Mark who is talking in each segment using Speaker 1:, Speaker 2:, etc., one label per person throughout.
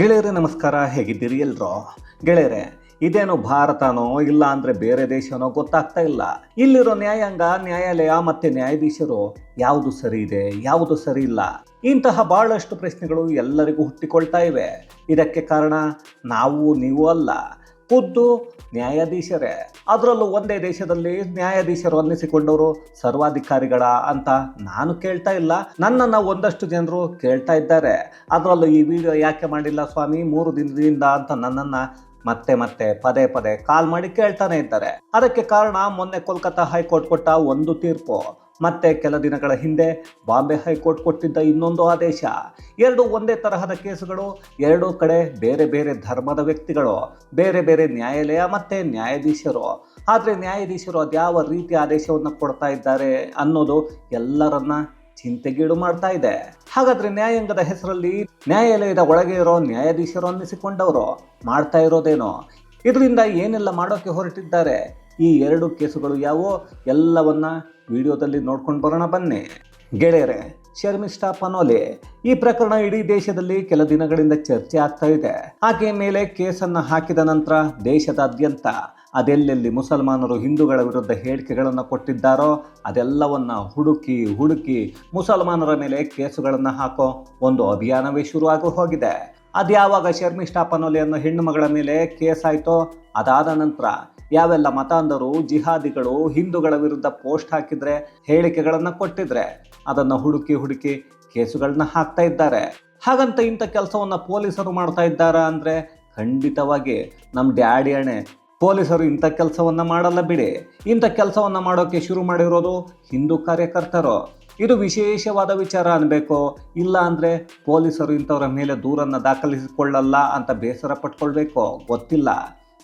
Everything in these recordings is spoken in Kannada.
Speaker 1: ಗೆಳೆಯರೇ ನಮಸ್ಕಾರ, ಹೇಗಿದ್ದೀರಿ ಎಲ್ರೋ? ಗೆಳೆಯರೆ, ಇದೇನು ಭಾರತನೋ ಇಲ್ಲ ಅಂದರೆ ಬೇರೆ ದೇಶನೋ ಗೊತ್ತಾಗ್ತಾ ಇಲ್ಲ. ಇಲ್ಲಿರೋ ನ್ಯಾಯಾಂಗ, ನ್ಯಾಯಾಲಯ ಮತ್ತೆ ನ್ಯಾಯಾಧೀಶರು ಯಾವುದು ಸರಿ ಇದೆ, ಯಾವುದು ಸರಿ ಇಲ್ಲ? ಇಂತಹ ಬಹಳಷ್ಟು ಪ್ರಶ್ನೆಗಳು ಎಲ್ಲರಿಗೂ ಹುಟ್ಟಿಕೊಳ್ತಾ ಇವೆ. ಇದಕ್ಕೆ ಕಾರಣ ನಾವು, ನೀವು ಅಲ್ಲ. ಖುದ್ದು ನ್ಯಾಯಾಧೀಶರೇ. ಅದರಲ್ಲೂ ಒಂದೇ ದೇಶದಲ್ಲಿ ನ್ಯಾಯಾಧೀಶರು ಅನ್ನಿಸಿಕೊಂಡವರು ಸರ್ವಾಧಿಕಾರಿಗಳ ಅಂತ ನಾನು ಕೇಳ್ತಾ ಇಲ್ಲ. ನನ್ನನ್ನು ಒಂದಷ್ಟು ಜನರು ಕೇಳ್ತಾ ಇದ್ದಾರೆ. ಅದರಲ್ಲೂ ಈ ವಿಡಿಯೋ ಯಾಕೆ ಮಾಡಿಲ್ಲ ಸ್ವಾಮಿ? ಮೂರು ದಿನದಿಂದ ಅಂತ ನನ್ನನ್ನು ಮತ್ತೆ ಮತ್ತೆ ಪದೇ ಪದೇ ಕಾಲ್ ಮಾಡಿ ಕೇಳ್ತಾನೆ ಇದ್ದಾರೆ. ಅದಕ್ಕೆ ಕಾರಣ ಮೊನ್ನೆ ಕೋಲ್ಕತ್ತಾ ಹೈಕೋರ್ಟ್ ಕೊಟ್ಟ ಒಂದು ತೀರ್ಪು. ಮತ್ತೆ ಕೆಲ ದಿನಗಳ ಹಿಂದೆ ಬಾಂಬೆ ಹೈಕೋರ್ಟ್ ಕೊಟ್ಟಿದ್ದ ಇನ್ನೊಂದು ಆದೇಶ. ಎರಡು ಒಂದೇ ತರಹದ ಕೇಸುಗಳು, ಎರಡೂ ಕಡೆ ಬೇರೆ ಬೇರೆ ಧರ್ಮದ ವ್ಯಕ್ತಿಗಳು, ಬೇರೆ ಬೇರೆ ನ್ಯಾಯಾಲಯ ಮತ್ತೆ ನ್ಯಾಯಾಧೀಶರು. ಆದರೆ ನ್ಯಾಯಾಧೀಶರು ಅದ್ಯಾವ ರೀತಿ ಆದೇಶವನ್ನು ಕೊಡ್ತಾ ಇದ್ದಾರೆ ಅನ್ನೋದು ಎಲ್ಲರನ್ನ ಚಿಂತೆಗೀಡು ಮಾಡ್ತಾ ಇದೆ. ಹಾಗಾದ್ರೆ ನ್ಯಾಯಾಂಗದ ಹೆಸರಲ್ಲಿ ನ್ಯಾಯಾಲಯದ ಒಳಗೆ ಇರೋ ನ್ಯಾಯಾಧೀಶರು ಅನ್ನಿಸಿಕೊಂಡವರು ಮಾಡ್ತಾ ಇರೋದೇನೋ? ಇದರಿಂದ ಏನೆಲ್ಲ ಮಾಡೋಕೆ ಹೊರಟಿದ್ದಾರೆ? ಈ ಎರಡು ಕೇಸುಗಳು ಯಾವೋ ಎಲ್ಲವನ್ನ ವಿಡಿಯೋದಲ್ಲಿ ನೋಡ್ಕೊಂಡು ಬರೋಣ ಬನ್ನಿ. ಗೆಳೆಯರೆ ಶರ್ಮಿಷ್ಠಾ ಪನೋಲೆ ಈ ಪ್ರಕರಣ ಇಡೀ ದೇಶದಲ್ಲಿ ಕೆಲ ದಿನಗಳಿಂದ ಚರ್ಚೆ ಆಗ್ತಾ ಇದೆ. ಆಕೆಯ ಮೇಲೆ ಕೇಸನ್ನ ಹಾಕಿದ ನಂತರ ದೇಶದಾದ್ಯಂತ ಅದೆಲ್ಲೆಲ್ಲಿ ಮುಸಲ್ಮಾನರು ಹಿಂದೂಗಳ ವಿರುದ್ಧ ಹೇಳಿಕೆಗಳನ್ನು ಕೊಟ್ಟಿದ್ದಾರೋ ಅದೆಲ್ಲವನ್ನ ಹುಡುಕಿ ಹುಡುಕಿ ಮುಸಲ್ಮಾನರ ಮೇಲೆ ಕೇಸುಗಳನ್ನು ಹಾಕೋ ಒಂದು ಅಭಿಯಾನವೇ ಶುರುವಾಗಿ ಹೋಗಿದೆ. ಅದ್ಯಾವಾಗ ಶರ್ಮಿಷ್ಠಾ ಪನೋಲೆ ಅನ್ನೋ ಹೆಣ್ಣು ಮಗಳ ಮೇಲೆ ಕೇಸ್ ಆಯ್ತೋ, ಅದಾದ ನಂತರ ಯಾವೆಲ್ಲ ಮತಾಂಧರು, ಜಿಹಾದಿಗಳು, ಹಿಂದೂಗಳ ವಿರುದ್ಧ ಪೋಸ್ಟ್ ಹಾಕಿದ್ರೆ, ಹೇಳಿಕೆಗಳನ್ನು ಕೊಟ್ಟಿದ್ರೆ, ಅದನ್ನು ಹುಡುಕಿ ಹುಡುಕಿ ಕೇಸುಗಳನ್ನ ಹಾಕ್ತಾ ಇದ್ದಾರೆ. ಹಾಗಂತ ಇಂಥ ಕೆಲಸವನ್ನ ಪೊಲೀಸರು ಮಾಡ್ತಾ ಇದ್ದಾರಾ ಅಂದ್ರೆ, ಖಂಡಿತವಾಗಿ ನಮ್ಮ ಡ್ಯಾಡಿ ಅಣೆ, ಪೊಲೀಸರು ಇಂಥ ಕೆಲಸವನ್ನ ಮಾಡಲ್ಲ ಬಿಡಿ. ಇಂಥ ಕೆಲಸವನ್ನ ಮಾಡೋಕೆ ಶುರು ಮಾಡಿರೋದು ಹಿಂದೂ ಕಾರ್ಯಕರ್ತರು. ಇದು ವಿಶೇಷವಾದ ವಿಚಾರ ಅನ್ಬೇಕು. ಇಲ್ಲ ಅಂದ್ರೆ ಪೊಲೀಸರು ಇಂಥವರ ಮೇಲೆ ದೂರನ್ನ ದಾಖಲಿಸಿಕೊಳ್ಳಲ್ಲ ಅಂತ ಬೇಸರ ಪಟ್ಕೊಳ್ಬೇಕು. ಗೊತ್ತಿಲ್ಲ.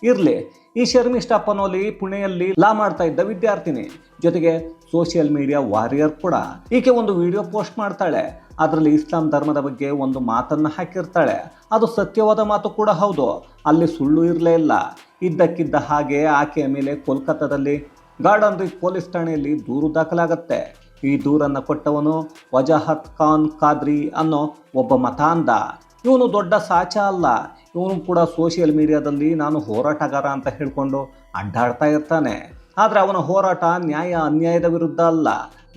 Speaker 1: ಇರ್ಲಿ, ಈ ಶರ್ಮಿಷ್ಠ ಪನೋಲಿ ಪುಣೆಯಲ್ಲಿ ಲಾ ಮಾಡ್ತಾ ಇದ್ದ ವಿದ್ಯಾರ್ಥಿನಿ. ಜೊತೆಗೆ ಸೋಷಿಯಲ್ ಮೀಡಿಯಾ ವಾರಿಯರ್ ಕೂಡ. ಈಕೆ ಒಂದು ವಿಡಿಯೋ ಪೋಸ್ಟ್ ಮಾಡ್ತಾಳೆ. ಅದರಲ್ಲಿ ಇಸ್ಲಾಂ ಧರ್ಮದ ಬಗ್ಗೆ ಒಂದು ಮಾತನ್ನ ಹಾಕಿರ್ತಾಳೆ. ಅದು ಸತ್ಯವಾದ ಮಾತು ಕೂಡ ಹೌದು. ಅಲ್ಲಿ ಸುಳ್ಳು ಇರಲೇ ಇಲ್ಲ. ಇದ್ದಕ್ಕಿದ್ದ ಹಾಗೆ ಆಕೆಯ ಮೇಲೆ ಕೋಲ್ಕತ್ತಾದಲ್ಲಿ ಗಾರ್ಡನ್ ರೀಚ್ ಪೊಲೀಸ್ ಠಾಣೆಯಲ್ಲಿ ದೂರು ದಾಖಲಾಗತ್ತೆ. ಈ ದೂರನ್ನು ಕೊಟ್ಟವನು ವಜಾಹತ್ ಖಾನ್ ಖಾದ್ರಿ ಅನ್ನೋ ಒಬ್ಬ ಮತಾಂಧ. ಇವನು ದೊಡ್ಡ ಸಾಚ ಅಲ್ಲ. ಇವನು ಕೂಡ ಸೋಷಿಯಲ್ ಮೀಡಿಯಾದಲ್ಲಿ ನಾನು ಹೋರಾಟಗಾರ ಅಂತ ಹೇಳಿಕೊಂಡು ಅಡ್ಡಾಡ್ತಾ ಇರ್ತಾನೆ. ಆದರೆ ಅವನ ಹೋರಾಟ ನ್ಯಾಯ ಅನ್ಯಾಯದ ವಿರುದ್ಧ ಅಲ್ಲ.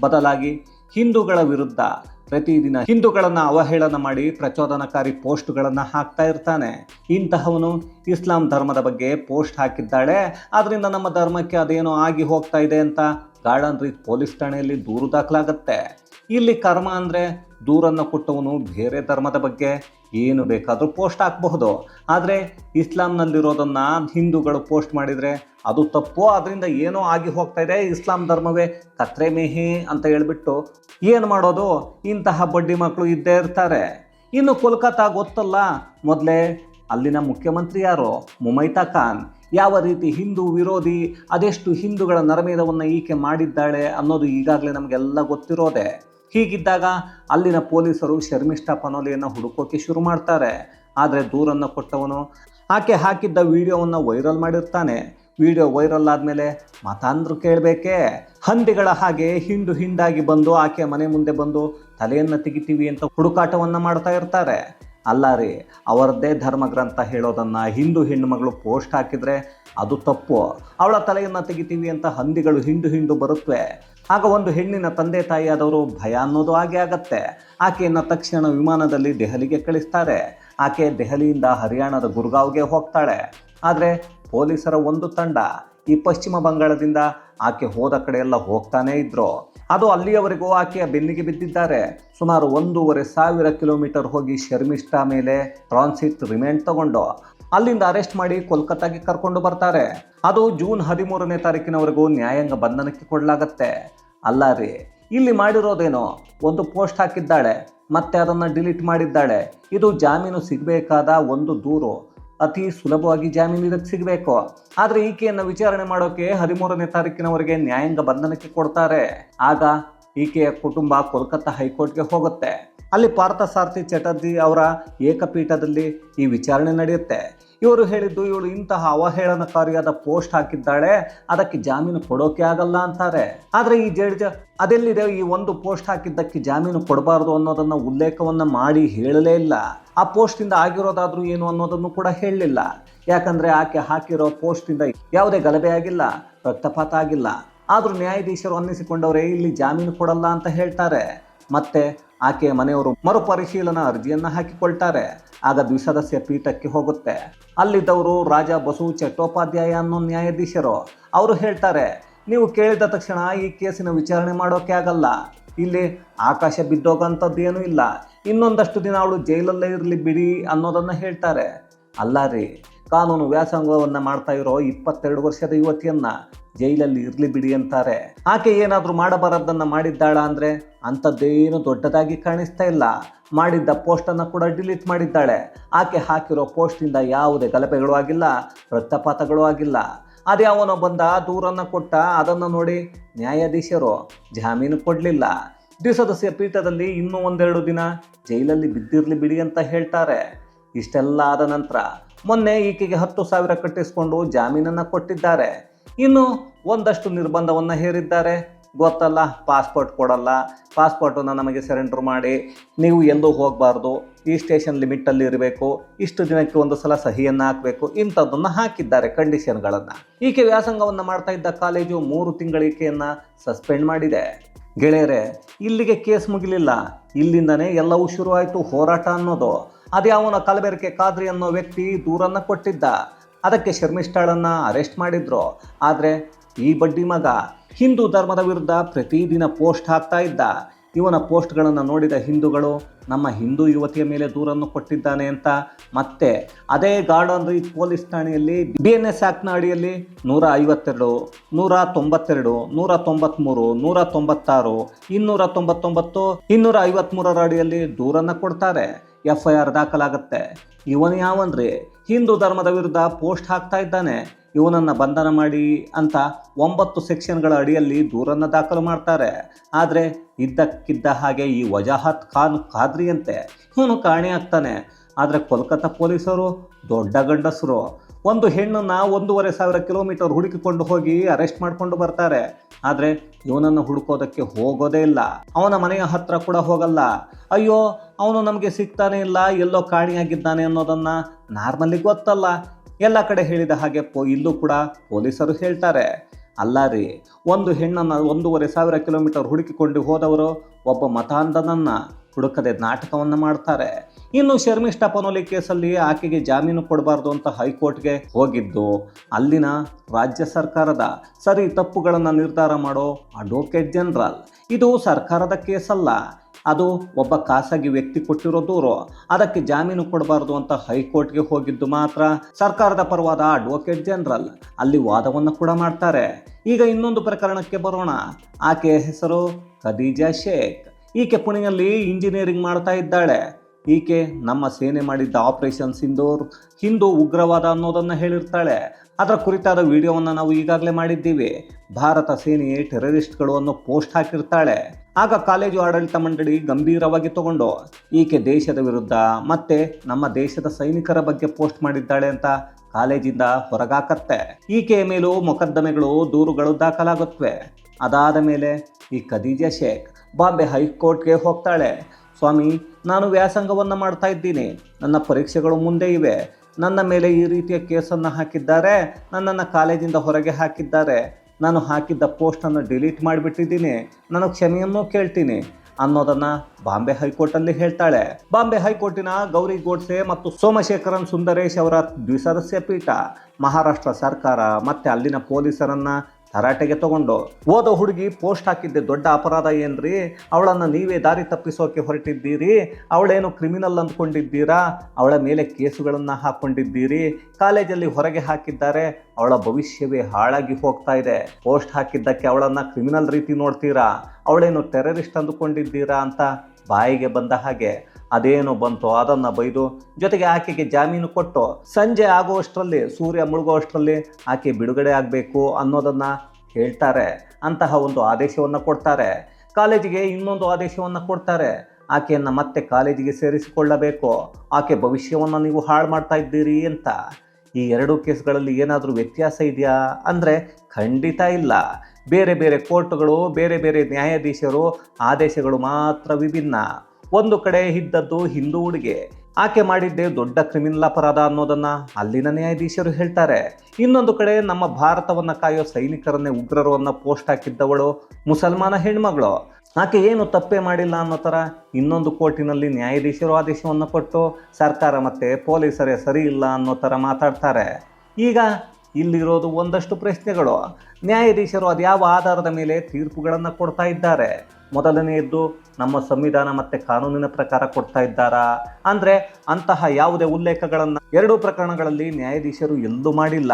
Speaker 1: ಬದಲಾಗಿ ಹಿಂದೂಗಳ ವಿರುದ್ಧ ಪ್ರತಿದಿನ ಹಿಂದೂಗಳನ್ನು ಅವಹೇಳನ ಮಾಡಿ ಪ್ರಚೋದನಕಾರಿ ಪೋಸ್ಟ್ಗಳನ್ನು ಹಾಕ್ತಾ ಇರ್ತಾನೆ. ಇಂತಹವನು ಇಸ್ಲಾಂ ಧರ್ಮದ ಬಗ್ಗೆ ಪೋಸ್ಟ್ ಹಾಕಿದ್ದಾಳೆ. ಅದರಿಂದ ನಮ್ಮ ಧರ್ಮಕ್ಕೆ ಅದೇನೋ ಆಗಿ ಹೋಗ್ತಾ ಇದೆ ಅಂತ ಗಾರ್ಡನ್ ರೀತ್ ಪೊಲೀಸ್ ಠಾಣೆಯಲ್ಲಿ ದೂರು ದಾಖಲಾಗತ್ತೆ. ಇಲ್ಲಿ ಕರ್ಮ ಅಂದರೆ ದೂರನ್ನು ಕೊಟ್ಟವನು ಬೇರೆ ಧರ್ಮದ ಬಗ್ಗೆ ಏನು ಬೇಕಾದರೂ ಪೋಸ್ಟ್ ಹಾಕಬಹುದು. ಆದರೆ ಇಸ್ಲಾಂನಲ್ಲಿರೋದನ್ನು ಹಿಂದೂಗಳು ಪೋಸ್ಟ್ ಮಾಡಿದರೆ ಅದು ತಪ್ಪು ಅದರಿಂದ ಏನೋ ಆಗಿ ಹೋಗ್ತಾ ಇದೆ, ಇಸ್ಲಾಂ ಧರ್ಮವೇ ಕತ್ರೆ ಮೇಹಿ ಅಂತ ಹೇಳ್ಬಿಟ್ಟು ಏನು ಮಾಡೋದು? ಇಂತಹ ಬಡ್ಡಿ ಮಕ್ಕಳು ಇದ್ದೇ ಇರ್ತಾರೆ. ಇನ್ನು ಕೋಲ್ಕತ್ತಾ ಗೊತ್ತಲ್ಲ, ಮೊದಲೇ ಅಲ್ಲಿನ ಮುಖ್ಯಮಂತ್ರಿ ಯಾರು? ಮುಮೈತಾ ಖಾನ್. ಯಾವ ರೀತಿ ಹಿಂದೂ ವಿರೋಧಿ ಅದೆಷ್ಟು ಹಿಂದೂಗಳ ನರಮೇಧವನ್ನು ಈಕೆ ಮಾಡಿದ್ದಾಳೆ ಅನ್ನೋದು ಈಗಾಗಲೇ ನಮಗೆಲ್ಲ ಗೊತ್ತಿರೋದೆ. ಹೀಗಿದ್ದಾಗ ಅಲ್ಲಿನ ಪೊಲೀಸರು ಶರ್ಮಿಷ್ಠಾ ಪನೋಲಿಯನ್ನು ಹುಡುಕೋಕೆ ಶುರು ಮಾಡ್ತಾರೆ. ಆದರೆ ದೂರನ್ನು ಕೊಟ್ಟವನು ಆಕೆ ಹಾಕಿದ್ದ ವಿಡಿಯೋವನ್ನು ವೈರಲ್ ಮಾಡಿರ್ತಾನೆ. ವಿಡಿಯೋ ವೈರಲ್ ಆದಮೇಲೆ ಮತಾಂದ್ರು ಕೇಳಬೇಕೇ? ಹಂದಿಗಳ ಹಾಗೆ ಹಿಂಡು ಹಿಂಡಾಗಿ ಬಂದು ಆಕೆ ಮನೆ ಮುಂದೆ ಬಂದು ತಲೆಯನ್ನು ತೆಗಿತೀವಿ ಅಂತ ಹುಡುಕಾಟವನ್ನು ಮಾಡ್ತಾ ಇರ್ತಾರೆ. ಅಲ್ಲ ರೀ, ಅವರದ್ದೇ ಧರ್ಮಗ್ರಂಥ ಹೇಳೋದನ್ನು ಹಿಂದೂ ಹೆಣ್ಣುಮಗಳು ಪೋಸ್ಟ್ ಹಾಕಿದರೆ ಅದು ತಪ್ಪು. ಅವಳ ತಲೆಯನ್ನು ತೆಗಿತೀವಿ ಅಂತ ಹಂದಿಗಳು ಹಿಂಡು ಹಿಂಡು ಬರುತ್ತವೆ ಆಗ ಒಂದು ಹೆಣ್ಣಿನ ತಂದೆ ತಾಯಿಯಾದವರು ಭಯ ಅನ್ನೋದು ಹಾಗೆ ಆಗತ್ತೆ. ಆಕೆಯನ್ನು ತಕ್ಷಣ ವಿಮಾನದಲ್ಲಿ ದೆಹಲಿಗೆ ಕಳಿಸ್ತಾರೆ. ಆಕೆ ದೆಹಲಿಯಿಂದ ಹರಿಯಾಣದ ಗುರ್ಗಾವ್ಗೆ ಹೋಗ್ತಾಳೆ. ಆದರೆ ಪೊಲೀಸರ ಒಂದು ತಂಡ ಈ ಪಶ್ಚಿಮ ಬಂಗಾಳದಿಂದ ಆಕೆ ಹೋದ ಕಡೆ ಎಲ್ಲ ಹೋಗ್ತಾನೇ ಇದ್ರು. ಅದು ಅಲ್ಲಿಯವರೆಗೂ ಆಕೆಯ ಬೆನ್ನಿಗೆ ಬಿದ್ದಿದ್ದಾರೆ. ಸುಮಾರು ಒಂದೂವರೆ ಸಾವಿರ ಕಿಲೋಮೀಟರ್ ಹೋಗಿ ಶರ್ಮಿಷ್ಠಾ ಮೇಲೆ ಟ್ರಾನ್ಸಿಟ್ ರಿಮ್ಯಾಂಡ್ ತಗೊಂಡು ಅಲ್ಲಿಂದ ಅರೆಸ್ಟ್ ಮಾಡಿ ಕೋಲ್ಕತ್ತಾಗೆ ಕರ್ಕೊಂಡು ಬರ್ತಾರೆ. ಅದು ಜೂನ್ ಹದಿಮೂರನೇ ತಾರೀಕಿನವರೆಗೂ ನ್ಯಾಯಾಂಗ ಬಂಧನಕ್ಕೆ ಕೊಡಲಾಗತ್ತೆ. ಅಲ್ಲ ರೀ, ಇಲ್ಲಿ ಮಾಡಿರೋದೇನೋ? ಒಂದು ಪೋಸ್ಟ್ ಹಾಕಿದ್ದಾಳೆ, ಮತ್ತೆ ಅದನ್ನು ಡಿಲೀಟ್ ಮಾಡಿದ್ದಾಳೆ. ಇದು ಜಾಮೀನು ಸಿಗಬೇಕಾದ ಒಂದು ದೂರು. ಅತಿ ಸುಲಭವಾಗಿ ಜಾಮೀನು ಇದಕ್ಕೆ ಸಿಗಬೇಕು. ಆದರೆ ಈಕೆಯನ್ನು ವಿಚಾರಣೆ ಮಾಡೋಕೆ ಹದಿಮೂರನೇ ತಾರೀಕಿನವರೆಗೆ ನ್ಯಾಯಾಂಗ ಬಂಧನಕ್ಕೆ ಕೊಡ್ತಾರೆ. ಆಗ ಈಕೆಯ ಕುಟುಂಬ ಕೋಲ್ಕತ್ತಾ ಹೈಕೋರ್ಟ್ಗೆ ಹೋಗುತ್ತೆ. ಅಲ್ಲಿ ಪಾರ್ಥಸಾರ್ಥಿ ಚಟರ್ಜಿ ಅವರ ಏಕಪೀಠದಲ್ಲಿ ಈ ವಿಚಾರಣೆ ನಡೆಯುತ್ತೆ. ಇವರು ಹೇಳಿದ್ದು, ಇವಳು ಇಂತಹ ಅವಹೇಳನಕಾರಿಯಾದ ಪೋಸ್ಟ್ ಹಾಕಿದ್ದಾಳೆ, ಅದಕ್ಕೆ ಜಾಮೀನು ಕೊಡೋಕೆ ಆಗಲ್ಲ ಅಂತಾರೆ. ಆದರೆ ಈ ಜಡ್ಜ್ ಅದೆಲ್ಲಿದೆ? ಈ ಒಂದು ಪೋಸ್ಟ್ ಹಾಕಿದ್ದಕ್ಕೆ ಜಾಮೀನು ಕೊಡಬಾರದು ಅನ್ನೋದನ್ನ ಉಲ್ಲೇಖವನ್ನ ಮಾಡಿ ಹೇಳಲೇ ಇಲ್ಲ. ಆ ಪೋಸ್ಟ್ ಇಂದ ಆಗಿರೋದಾದ್ರೂ ಏನು ಅನ್ನೋದನ್ನು ಕೂಡ ಹೇಳಲಿಲ್ಲ. ಯಾಕಂದ್ರೆ ಆಕೆ ಹಾಕಿರೋ ಪೋಸ್ಟ್ ಇಂದ ಯಾವುದೇ ಗಲಭೆ ಆಗಿಲ್ಲ, ರಕ್ತಪಾತ ಆಗಿಲ್ಲ. ಆದರೂ ನ್ಯಾಯಾಧೀಶರು ಅನ್ನಿಸಿಕೊಂಡವರೇ, ಇಲ್ಲಿ ಜಾಮೀನು ಕೊಡಲ್ಲ ಅಂತ ಹೇಳ್ತಾರೆ. ಮತ್ತೆ ಆಕೆಯ ಮನೆಯವರು ಮರುಪರಿಶೀಲನಾ ಅರ್ಜಿಯನ್ನ ಹಾಕಿಕೊಳ್ತಾರೆ. ಆಗ ದ್ವಿಸದಸ್ಯ ಪೀಠಕ್ಕೆ ಹೋಗುತ್ತೆ. ಅಲ್ಲಿದ್ದವರು ರಾಜ ಬಸು ಚಟ್ಟೋಪಾಧ್ಯಾಯ ಅನ್ನೋ ನ್ಯಾಯಾಧೀಶರು. ಅವರು ಹೇಳ್ತಾರೆ, ನೀವು ಕೇಳಿದ ತಕ್ಷಣ ಈ ಕೇಸಿನ ವಿಚಾರಣೆ ಮಾಡೋಕೆ ಆಗಲ್ಲ. ಇಲ್ಲಿ ಆಕಾಶ ಬಿದ್ದೋಗಂಥದ್ದೇನೂ ಇಲ್ಲ. ಇನ್ನೊಂದಷ್ಟು ದಿನ ಅವಳು ಜೈಲಲ್ಲೇ ಇರಲಿ ಬಿಡಿ ಅನ್ನೋದನ್ನು ಹೇಳ್ತಾರೆ. ಅಲ್ಲ ರೀ. ಕಾನೂನು ವ್ಯಾಸಂಗವನ್ನು ಮಾಡ್ತಾ ಇರೋ ಇಪ್ಪತ್ತೆರಡು ವರ್ಷದ ಯುವತಿಯನ್ನ ಜೈಲಲ್ಲಿ ಇರಲಿ ಬಿಡಿ ಅಂತಾರೆ. ಆಕೆ ಏನಾದರೂ ಮಾಡಬಾರದನ್ನ ಮಾಡಿದ್ದಾಳ ಅಂದರೆ ಅಂಥದ್ದೇನು ದೊಡ್ಡದಾಗಿ ಕಾಣಿಸ್ತಾ ಇಲ್ಲ. ಮಾಡಿದ್ದ ಪೋಸ್ಟನ್ನು ಕೂಡ ಡಿಲೀಟ್ ಮಾಡಿದ್ದಾಳೆ. ಆಕೆ ಹಾಕಿರೋ ಪೋಸ್ಟಿಂದ ಯಾವುದೇ ಗಲಭೆಗಳು ಆಗಿಲ್ಲ ರಕ್ತಪಾತಗಳು ಆಗಿಲ್ಲ. ಅದ್ಯಾವನೋ ಬಂದ ದೂರನ್ನು ಕೊಟ್ಟ ಅದನ್ನು ನೋಡಿ ನ್ಯಾಯಾಧೀಶರು ಜಾಮೀನು ಕೊಡಲಿಲ್ಲ. ದ್ವಿಸದಸ್ಯ ಪೀಠದಲ್ಲಿ ಇನ್ನೂ ಒಂದೆರಡು ದಿನ ಜೈಲಲ್ಲಿ ಬಿದ್ದಿರಲಿ ಬಿಡಿ ಅಂತ ಹೇಳ್ತಾರೆ. ಇಷ್ಟೆಲ್ಲ ಆದ ನಂತರ ಮೊನ್ನೆ ಈಕೆಗೆ ಹತ್ತು ಸಾವಿರ ಕಟ್ಟಿಸಿಕೊಂಡು ಜಾಮೀನನ್ನು ಕೊಟ್ಟಿದ್ದಾರೆ. ಇನ್ನು ಒಂದಷ್ಟು ನಿರ್ಬಂಧವನ್ನು ಹೇರಿದ್ದಾರೆ. ಗೊತ್ತಲ್ಲ, ಪಾಸ್ಪೋರ್ಟ್ ಕೊಡಲ್ಲ. ಪಾಸ್ಪೋರ್ಟನ್ನು ನಮಗೆ ಸರೆಂಡರ್ ಮಾಡಿ. ನೀವು ಎಲ್ಲೂ ಹೋಗಬಾರ್ದು. ಈ ಸ್ಟೇಷನ್ ಲಿಮಿಟಲ್ಲಿ ಇರಬೇಕು. ಇಷ್ಟು ದಿನಕ್ಕೆ ಒಂದು ಸಲ ಸಹಿಯನ್ನು ಹಾಕಬೇಕು. ಇಂಥದ್ದನ್ನು ಹಾಕಿದ್ದಾರೆ ಕಂಡೀಷನ್ಗಳನ್ನು ಈಕೆ ವ್ಯಾಸಂಗವನ್ನು ಮಾಡ್ತಾ ಇದ್ದ ಕಾಲೇಜು ಮೂರು ತಿಂಗಳಿಕೆಯನ್ನು ಸಸ್ಪೆಂಡ್ ಮಾಡಿದೆ. ಗೆಳೆಯರೆ, ಇಲ್ಲಿಗೆ ಕೇಸ್ ಮುಗಿಲಿಲ್ಲ. ಇಲ್ಲಿಂದನೇ ಎಲ್ಲವೂ ಶುರುವಾಯಿತು ಹೋರಾಟ ಅನ್ನೋದು. ಅದ್ಯಾವನ ಕಲಬೆರಕೆ ಖಾದ್ರಿ ಅನ್ನೋ ವ್ಯಕ್ತಿ ದೂರನ್ನು ಕೊಟ್ಟಿದ್ದ. ಅದಕ್ಕೆ ಶರ್ಮಿಷ್ಠಾಳನ್ನ ಅರೆಸ್ಟ್ ಮಾಡಿದ್ರು. ಆದರೆ ಈ ಬಡ್ಡಿ ಮಗ ಹಿಂದೂ ಧರ್ಮದ ವಿರುದ್ಧ ಪ್ರತಿದಿನ ಪೋಸ್ಟ್ ಹಾಕ್ತಾ ಇದ್ದ. ಇವನ ಪೋಸ್ಟ್ಗಳನ್ನು ನೋಡಿದ ಹಿಂದೂಗಳು ನಮ್ಮ ಹಿಂದೂ ಯುವತಿಯ ಮೇಲೆ ದೂರನ್ನು ಕೊಟ್ಟಿದ್ದಾನೆ ಅಂತ. ಮತ್ತೆ ಅದೇ ಗಾರ್ಡನ್ ರೀಚ್ ಪೊಲೀಸ್ ಠಾಣೆಯಲ್ಲಿ ಬಿ ಎನ್ ಎಸ್ ಆ್ಯಕ್ಟ್ನ ಅಡಿಯಲ್ಲಿ ನೂರ ಐವತ್ತೆರಡು, ನೂರ ತೊಂಬತ್ತೆರಡು, ನೂರ ತೊಂಬತ್ತ್ಮೂರು ನೂರ ತೊಂಬತ್ತಾರು, ಇನ್ನೂರ ತೊಂಬತ್ತೊಂಬತ್ತು, ಇನ್ನೂರ ಐವತ್ತ್ಮೂರರ ಅಡಿಯಲ್ಲಿ ದೂರನ್ನು ಕೊಡ್ತಾರೆ. ಎಫ್ ಐ ಆರ್ ದಾಖಲಾಗುತ್ತೆ. ಇವನು ಯಾವನ್ರಿ ಹಿಂದೂ ಧರ್ಮದ ವಿರುದ್ಧ ಪೋಸ್ಟ್ ಹಾಕ್ತಾ ಇದ್ದಾನೆ. ಇವನನ್ನು ಬಂಧನ ಮಾಡಿ ಅಂತ ಒಂಬತ್ತು ಸೆಕ್ಷನ್ಗಳ ಅಡಿಯಲ್ಲಿ ದೂರನ್ನು ದಾಖಲು ಮಾಡ್ತಾರೆ. ಆದರೆ ಇದ್ದಕ್ಕಿದ್ದ ಹಾಗೆ ಈ ವಜಾಹತ್ ಖಾನ್ ಖಾದ್ರಿಯಂತೆ. ಇವನು ಕಾಣೆಯಾಗ್ತಾನೆ. ಆದರೆ ಕೋಲ್ಕತ್ತಾ ಪೊಲೀಸರು ದೊಡ್ಡ ಗಂಡಸರು. ಒಂದು ಹೆಣ್ಣನ್ನು ಒಂದೂವರೆ ಸಾವಿರ ಕಿಲೋಮೀಟರ್ ಹುಡುಕಿಕೊಂಡು ಹೋಗಿ ಅರೆಸ್ಟ್ ಮಾಡಿಕೊಂಡು ಬರ್ತಾರೆ. ಆದರೆ ಇವನನ್ನು ಹುಡುಕೋದಕ್ಕೆ ಹೋಗೋದೇ ಇಲ್ಲ. ಅವನ ಮನೆಯ ಹತ್ರ ಕೂಡ ಹೋಗಲ್ಲ. ಅಯ್ಯೋ, ಅವನು ನಮಗೆ ಸಿಗ್ತಾನೆ ಇಲ್ಲ, ಎಲ್ಲೋ ಕಾಣಿಯಾಗಿದ್ದಾನೆ ಅನ್ನೋದನ್ನು ನಾರ್ಮಲಿ ಗೊತ್ತಲ್ಲ. ಎಲ್ಲ ಕಡೆ ಹೇಳಿದ ಹಾಗೆ ಪೋ, ಇಲ್ಲೂ ಕೂಡ ಪೊಲೀಸರು ಹೇಳ್ತಾರೆ. ಅಲ್ಲ ರೀ, ಒಂದು ಹೆಣ್ಣನ್ನು ಒಂದೂವರೆ ಸಾವಿರ ಕಿಲೋಮೀಟರ್ ಹುಡುಕಿಕೊಂಡು ಹೋದವರು ಒಬ್ಬ ಮತಾಂಧನನ್ನು. ಹುಡುಕದೆ ನಾಟಕವನ್ನು ಮಾಡ್ತಾರೆ. ಇನ್ನು ಶರ್ಮಿಷ್ಠ ಪನೋಲಿ ಕೇಸಲ್ಲಿ ಆಕೆಗೆ ಜಾಮೀನು ಕೊಡಬಾರ್ದು ಅಂತ ಹೈಕೋರ್ಟ್ಗೆ ಹೋಗಿದ್ದು. ಅಲ್ಲಿನ ರಾಜ್ಯ ಸರ್ಕಾರದ ಸರಿ ತಪ್ಪುಗಳನ್ನು ನಿರ್ಧಾರ ಮಾಡೋ ಅಡ್ವೊಕೇಟ್ ಜನರಲ್. ಇದು ಸರ್ಕಾರದ ಕೇಸಲ್ಲ. ಅದು ಒಬ್ಬ ಖಾಸಗಿ ವ್ಯಕ್ತಿ ಕೊಟ್ಟಿರೋ ದೂರು. ಅದಕ್ಕೆ ಜಾಮೀನು ಕೊಡಬಾರ್ದು ಅಂತ ಹೈಕೋರ್ಟ್ಗೆ ಹೋಗಿದ್ದು ಮಾತ್ರ ಸರ್ಕಾರದ ಪರವಾದ ಅಡ್ವೊಕೇಟ್ ಜನರಲ್. ಅಲ್ಲಿ ವಾದವನ್ನು ಕೂಡ ಮಾಡ್ತಾರೆ. ಈಗ ಇನ್ನೊಂದು ಪ್ರಕರಣಕ್ಕೆ ಬರೋಣ. ಆಕೆಯ ಹೆಸರು ಖದೀಜಾ ಶೇಖ್. ಈಕೆ ಪುಣೆಯಲ್ಲಿ ಇಂಜಿನಿಯರಿಂಗ್ ಮಾಡ್ತಾ ಇದ್ದಾಳೆ. ಈಕೆ ನಮ್ಮ ಸೇನೆ ಮಾಡಿದ್ದ ಆಪರೇಷನ್ ಸಿಂಧೂರ್ ಹಿಂದೂ ಉಗ್ರವಾದ ಅನ್ನೋದನ್ನು ಹೇಳಿರ್ತಾಳೆ. ಅದರ ಕುರಿತಾದ ವಿಡಿಯೋವನ್ನು ನಾವು ಈಗಾಗಲೇ ಮಾಡಿದ್ದೀವಿ. ಭಾರತ ಸೇನೆಯೇ ಟೆರರಿಸ್ಟ್ಗಳು ಅನ್ನೋ ಪೋಸ್ಟ್ ಹಾಕಿರ್ತಾಳೆ. ಆಗ ಕಾಲೇಜು ಆಡಳಿತ ಮಂಡಳಿ ಗಂಭೀರವಾಗಿ ತಗೊಂಡು, ಈಕೆ ದೇಶದ ವಿರುದ್ಧ ಮತ್ತೆ ನಮ್ಮ ದೇಶದ ಸೈನಿಕರ ಬಗ್ಗೆ ಪೋಸ್ಟ್ ಮಾಡಿದ್ದಾಳೆ ಅಂತ ಕಾಲೇಜಿಂದ ಹೊರಗಾಕತ್ತೆ. ಈಕೆಯ ಮೇಲೂ ಮೊಕದ್ದಮೆಗಳು ದೂರುಗಳು ದಾಖಲಾಗುತ್ತವೆ ಅದಾದ ಮೇಲೆ ಈ ಖದೀಜಾ ಶೇಖ್ ಬಾಂಬೆ ಹೈಕೋರ್ಟ್ಗೆ ಹೋಗ್ತಾಳೆ. ಸ್ವಾಮಿ, ನಾನು ವ್ಯಾಸಂಗವನ್ನು ಮಾಡ್ತಾ ಇದ್ದೀನಿ. ನನ್ನ ಪರೀಕ್ಷೆಗಳು ಮುಂದೆ ಇವೆ. ನನ್ನ ಮೇಲೆ ಈ ರೀತಿಯ ಕೇಸನ್ನು ಹಾಕಿದ್ದಾರೆ. ನನ್ನನ್ನು ಕಾಲೇಜಿಂದ ಹೊರಗೆ ಹಾಕಿದ್ದಾರೆ. ನಾನು ಹಾಕಿದ್ದ ಪೋಸ್ಟನ್ನು ಡಿಲೀಟ್ ಮಾಡಿಬಿಟ್ಟಿದ್ದೀನಿ. ನಾನು ಕ್ಷಮೆಯನ್ನು ಕೇಳ್ತೀನಿ ಅನ್ನೋದನ್ನು ಬಾಂಬೆ ಹೈಕೋರ್ಟಲ್ಲಿ ಹೇಳ್ತಾಳೆ. ಬಾಂಬೆ ಹೈಕೋರ್ಟಿನ ಗೌರಿ ಗೋಡ್ಸೆ ಮತ್ತು ಸೋಮಶೇಖರನ್ ಸುಂದರೇಶ್ ಅವರ ದ್ವಿಸದಸ್ಯ ಪೀಠ. ಮಹಾರಾಷ್ಟ್ರ ಸರ್ಕಾರ ಮತ್ತು ಅಲ್ಲಿನ ಪೊಲೀಸರನ್ನ ತರಾಟೆಗೆ ತಗೊಂಡು. ಓದ ಹುಡುಗಿ ಪೋಸ್ಟ್ ಹಾಕಿದ್ದೆ, ದೊಡ್ಡ ಅಪರಾಧ ಏನ್ರಿ? ಅವಳನ್ನು ನೀವೇ ದಾರಿ ತಪ್ಪಿಸೋಕೆ ಹೊರಟಿದ್ದೀರಿ? ಅವಳೇನು ಕ್ರಿಮಿನಲ್ ಅಂದ್ಕೊಂಡಿದ್ದೀರಾ? ಅವಳ ಮೇಲೆ ಕೇಸುಗಳನ್ನು ಹಾಕೊಂಡಿದ್ದೀರಿ? ಕಾಲೇಜಲ್ಲಿ ಹೊರಗೆ ಹಾಕಿದ್ದಾರೆ. ಅವಳ ಭವಿಷ್ಯವೇ ಹಾಳಾಗಿ ಹೋಗ್ತಾ ಇದೆ. ಪೋಸ್ಟ್ ಹಾಕಿದ್ದಕ್ಕೆ ಅವಳನ್ನು ಕ್ರಿಮಿನಲ್ ರೀತಿ ನೋಡ್ತೀರಾ? ಅವಳೇನು ಟೆರರಿಸ್ಟ್ ಅಂದುಕೊಂಡಿದ್ದೀರಾ? ಅಂತ ಬಾಯಿಗೆ ಬಂದ ಹಾಗೆ ಅದೇನು ಬಂತು, ಅದನ್ನ ಬೈದು ಜೊತೆಗೆ ಆಕೆಗೆ ಜಾಮೀನು ಕೊಟ್ಟು. ಸಂಜೆ ಆಗುವಷ್ಟರಲ್ಲಿ, ಸೂರ್ಯ ಮುಳುಗುವಷ್ಟರಲ್ಲಿ ಆಕೆ ಬಿಡುಗಡೆ ಆಗಬೇಕು ಅನ್ನೋದನ್ನ ಹೇಳ್ತಾರೆ. ಅಂತಹ ಒಂದು ಆದೇಶವನ್ನು ಕೊಡ್ತಾರೆ. ಕಾಲೇಜಿಗೆ ಇನ್ನೊಂದು ಆದೇಶವನ್ನು ಕೊಡ್ತಾರೆ. ಆಕೆಯನ್ನು ಮತ್ತೆ ಕಾಲೇಜಿಗೆ ಸೇರಿಸಿಕೊಳ್ಳಬೇಕು. ಆಕೆ ಭವಿಷ್ಯವನ್ನು ನೀವು ಹಾಳು ಮಾಡ್ತಾ ಇದ್ದೀರಿ ಅಂತ. ಈ ಎರಡು ಕೇಸ್ಗಳಲ್ಲಿ ಏನಾದರೂ ವ್ಯತ್ಯಾಸ ಇದೆಯಾ? ಅಂದರೆ ಖಂಡಿತ ಇಲ್ಲ. ಬೇರೆ ಬೇರೆ ಕೋರ್ಟ್ಗಳು, ಬೇರೆ ಬೇರೆ ನ್ಯಾಯಾಧೀಶರು ಆದೇಶಗಳು ಮಾತ್ರ ವಿಭಿನ್ನ. ಒಂದು ಕಡೆ ಇದ್ದದ್ದು ಹಿಂದೂ ಹುಡುಗಿ ಆಕೆ ಮಾಡಿದ್ದೆ ದೊಡ್ಡ ಕ್ರಿಮಿನಲ್ ಅಪರಾಧ ಅನ್ನೋದನ್ನ ಅಲ್ಲಿನ ನ್ಯಾಯಾಧೀಶರು ಹೇಳ್ತಾರೆ. ಇನ್ನೊಂದು ಕಡೆ ನಮ್ಮ ಭಾರತವನ್ನ ಕಾಯೋ ಸೈನಿಕರನ್ನೇ ಉಗ್ರರು ಅನ್ನ ಪೋಸ್ಟ್ ಹಾಕಿದ್ದವಳು ಮುಸಲ್ಮಾನ ಹೆಣ್ಮಗಳು. ಆಕೆ ಏನು ತಪ್ಪೇ ಮಾಡಿಲ್ಲ ಅನ್ನೋ ಥರ ಇನ್ನೊಂದು ಕೋರ್ಟಿನಲ್ಲಿ ನ್ಯಾಯಾಧೀಶರು ಆದೇಶವನ್ನು ಕೊಟ್ಟು ಸರ್ಕಾರ ಮತ್ತೆ ಪೊಲೀಸರೇ ಸರಿ ಇಲ್ಲ ಅನ್ನೋ ಥರ ಮಾತಾಡ್ತಾರೆ. ಈಗ ಇಲ್ಲಿರೋದು ಒಂದಷ್ಟು ಪ್ರಶ್ನೆಗಳು. ನ್ಯಾಯಾಧೀಶರು ಅದ್ಯಾವ ಆಧಾರದ ಮೇಲೆ ತೀರ್ಪುಗಳನ್ನು ಕೊಡ್ತಾ ಇದ್ದಾರೆ? ಮೊದಲನೆಯದ್ದು ನಮ್ಮ ಸಂವಿಧಾನ ಮತ್ತು ಕಾನೂನಿನ ಪ್ರಕಾರ ಕೊಡ್ತಾ ಇದ್ದಾರಾ? ಅಂದರೆ ಅಂತಹ ಯಾವುದೇ ಉಲ್ಲೇಖಗಳನ್ನು ಎರಡೂ ಪ್ರಕರಣಗಳಲ್ಲಿ ನ್ಯಾಯಾಧೀಶರು ಎಲ್ಲೂ ಮಾಡಿಲ್ಲ.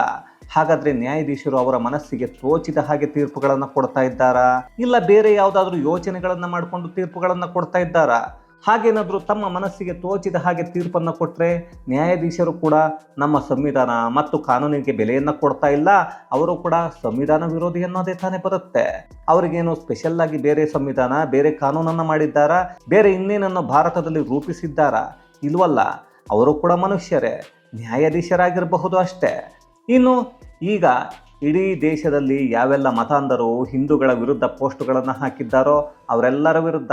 Speaker 1: ಹಾಗಾದರೆ ನ್ಯಾಯಾಧೀಶರು ಅವರ ಮನಸ್ಸಿಗೆ ತೋಚಿದ ಹಾಗೆ ತೀರ್ಪುಗಳನ್ನು ಕೊಡ್ತಾ ಇದ್ದಾರಾ? ಇಲ್ಲ ಬೇರೆ ಯಾವುದಾದ್ರೂ ಯೋಚನೆಗಳನ್ನು ಮಾಡಿಕೊಂಡು ತೀರ್ಪುಗಳನ್ನು ಕೊಡ್ತಾ ಇದ್ದಾರಾ? ಹಾಗೇನಾದರೂ ತಮ್ಮ ಮನಸ್ಸಿಗೆ ತೋಚಿದ ಹಾಗೆ ತೀರ್ಪನ್ನು ಕೊಟ್ಟರೆ ನ್ಯಾಯಾಧೀಶರು ಕೂಡ ನಮ್ಮ ಸಂವಿಧಾನ ಮತ್ತು ಕಾನೂನಿಗೆ ಬೆಲೆಯನ್ನು ಕೊಡ್ತಾ ಇಲ್ಲ. ಅವರು ಕೂಡ ಸಂವಿಧಾನ ವಿರೋಧಿ ಅನ್ನೋದೇ ತಾನೇ ಬರುತ್ತೆ. ಅವರಿಗೇನು ಸ್ಪೆಷಲ್ ಆಗಿ ಬೇರೆ ಸಂವಿಧಾನ, ಬೇರೆ ಕಾನೂನನ್ನು ಮಾಡಿದ್ದಾರಾ? ಬೇರೆ ಇನ್ನೇನನ್ನು ಭಾರತದಲ್ಲಿ ರೂಪಿಸಿದ್ದಾರಾ? ಇಲ್ವಲ್ಲ, ಅವರು ಕೂಡ ಮನುಷ್ಯರೇ, ನ್ಯಾಯಾಧೀಶರಾಗಿರಬಹುದು ಅಷ್ಟೇ. ಇನ್ನು ಈಗ ಇಡೀ ದೇಶದಲ್ಲಿ ಯಾವೆಲ್ಲ ಮತಾಂಧರು, ಹಿಂದೂಗಳ ವಿರುದ್ಧ ಪೋಸ್ಟ್ಗಳನ್ನು ಹಾಕಿದ್ದಾರೋ ಅವರೆಲ್ಲರ ವಿರುದ್ಧ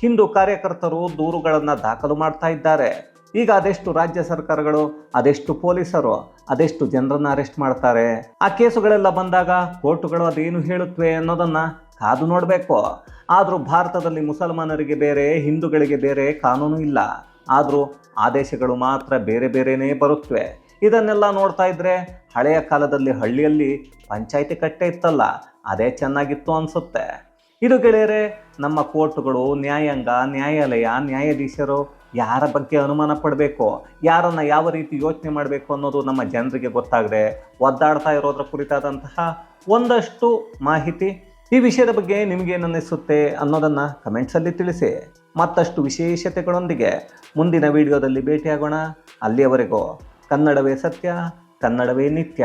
Speaker 1: ಹಿಂದೂ ಕಾರ್ಯಕರ್ತರು ದೂರುಗಳನ್ನು ದಾಖಲು ಮಾಡ್ತಾ ಇದ್ದಾರೆ. ಈಗ ಅದೆಷ್ಟು ರಾಜ್ಯ ಸರ್ಕಾರಗಳು, ಅದೆಷ್ಟು ಪೊಲೀಸರು, ಅದೆಷ್ಟು ಜನರನ್ನ ಅರೆಸ್ಟ್ ಮಾಡ್ತಾರೆ? ಆ ಕೇಸುಗಳೆಲ್ಲ ಬಂದಾಗ ಕೋರ್ಟುಗಳು ಅದೇನು ಹೇಳುತ್ತವೆ ಅನ್ನೋದನ್ನ ಕಾದು ನೋಡಬೇಕು. ಆದರೂ ಭಾರತದಲ್ಲಿ ಮುಸಲ್ಮಾನರಿಗೆ ಬೇರೆ, ಹಿಂದೂಗಳಿಗೆ ಬೇರೆ ಕಾನೂನು ಇಲ್ಲ. ಆದರೂ ಆದೇಶಗಳು ಮಾತ್ರ ಬೇರೆ ಬೇರೆನೇ ಬರುತ್ತವೆ. ಇದನ್ನೆಲ್ಲ ನೋಡ್ತಾ ಇದ್ರೆ ಹಳೆಯ ಕಾಲದಲ್ಲಿ ಹಳ್ಳಿಯಲ್ಲಿ ಪಂಚಾಯಿತಿ ಕಟ್ಟೆ ಇತ್ತಲ್ಲ, ಅದೇ ಚೆನ್ನಾಗಿತ್ತು ಅನಿಸುತ್ತೆ. ಇದು ಗೆಳೆಯರೆ, ನಮ್ಮ ಕೋರ್ಟ್ಗಳು, ನ್ಯಾಯಾಂಗ, ನ್ಯಾಯಾಲಯ, ನ್ಯಾಯಾಧೀಶರು ಯಾರ ಬಗ್ಗೆ ಅನುಮಾನ ಪಡಬೇಕು, ಯಾರನ್ನು ಯಾವ ರೀತಿ ಯೋಚನೆ ಮಾಡಬೇಕು ಅನ್ನೋದು ನಮ್ಮ ಜನರಿಗೆ ಗೊತ್ತಾಗದೆ ಒದ್ದಾಡ್ತಾ ಇರೋದ್ರ ಕುರಿತಾದಂತಹ ಒಂದಷ್ಟು ಮಾಹಿತಿ ಈ ವಿಷಯದ ಬಗ್ಗೆ ನಿಮಗೇನು ಅನ್ನಿಸುತ್ತೆ ಅನ್ನೋದನ್ನು ಕಮೆಂಟ್ಸಲ್ಲಿ ತಿಳಿಸಿ. ಮತ್ತಷ್ಟು ವಿಶೇಷತೆಗಳೊಂದಿಗೆ ಮುಂದಿನ ವಿಡಿಯೋದಲ್ಲಿ ಭೇಟಿಯಾಗೋಣ. ಅಲ್ಲಿಯವರೆಗೂ ಕನ್ನಡವೇ ಸತ್ಯ, ಕನ್ನಡವೇ ನಿತ್ಯ.